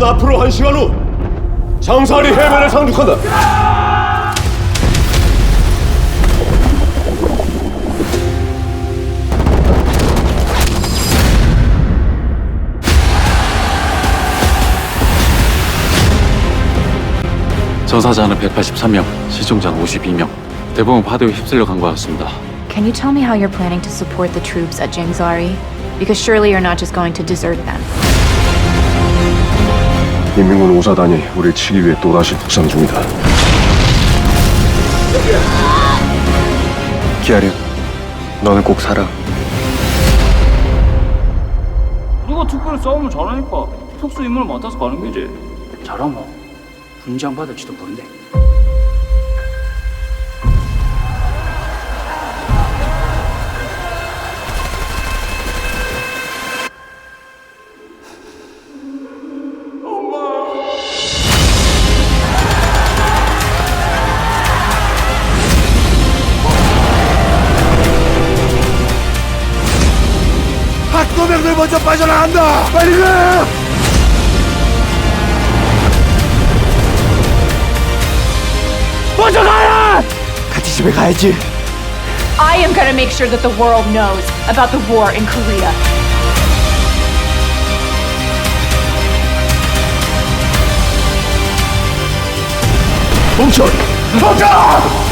전투는 앞으로 한 시간 후 장사리 해변을 상륙한다. 전사자는 183명, 실종자는 52명. 대부분 파도에 휩쓸려 간 것 같습니다. Can you tell me how you're planning to support the troops at Jingzari? Because surely you're not just going to desert them. 인민군 오사단이 우리 치기 위해 또다시 북상 중이다. 기아려, 너는 꼭 살아. 누가 특별히 싸움을 잘하니까 특수 임무를 맡아서 가는 거지. 잘하면 훈장 받을지도 모른대. 학도병들 먼저 빠져나간다. 빨리 가. 같이 집에 가야지. I am gonna make sure that the world knows about the war in Korea. 멈춰! 멈춰!